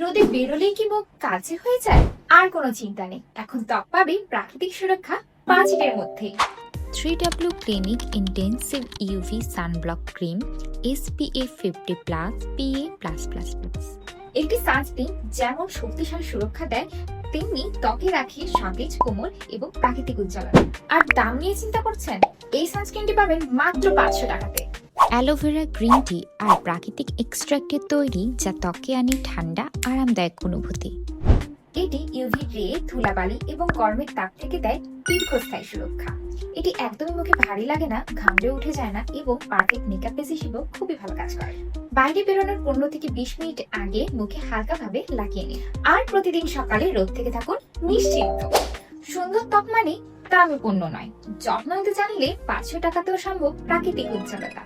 রোদে বেরোলেই কি মুখ কাছে হয়ে যায়? আর কোনো চিন্তা নেই। এখন ত্বক পাবে প্রাকৃতিক সুরক্ষা পাঁচের মধ্যেই। 3W Clinic Intensive UV fifty plus SPF 50 plus plus. একটি সানস্ক্রিন যেমন শক্তিশালী সুরক্ষা দেয় তেমনি ত্বকে রাখে সতেজ কোমল এবং প্রাকৃতিক উজ্জ্বলতা। আর দাম নিয়ে চিন্তা করছেন? এই সানস্ক্রিনটি পাবেন মাত্র পাঁচশো টাকাতে। অ্যালোভেরা গ্রিন টি আর প্রাকৃতিক এক্সট্রাক্টের তৈরি যা ত্বকে আনে ঠান্ডা, আরামদায়ক অনুভূতি। এটি ইউভি রে ধুলাবালি এবং গরমের তাপ থেকে দেয় দীর্ঘস্থায়ী সুরক্ষা। এটি একদমই মুখে ভারী লাগে না ঘামড়ে উঠে যায় না এবং পারফেক্ট মেকআপ বেস হিসেবেও খুবই ভালো কাজ করে। বাইরে বেরোনোর পনেরো থেকে বিশ মিনিট আগে মুখে হালকা ভাবে লাগিয়ে নিন। আর প্রতিদিন সকালে রোদ থেকে থাকুন নিশ্চিন্ত। সুন্দর ত্বক মানে দামি পণ্য নয়। যত্ন নিতে জানলে পাঁচশো টাকাতেও সম্ভব প্রাকৃতিক উজ্জ্বলতা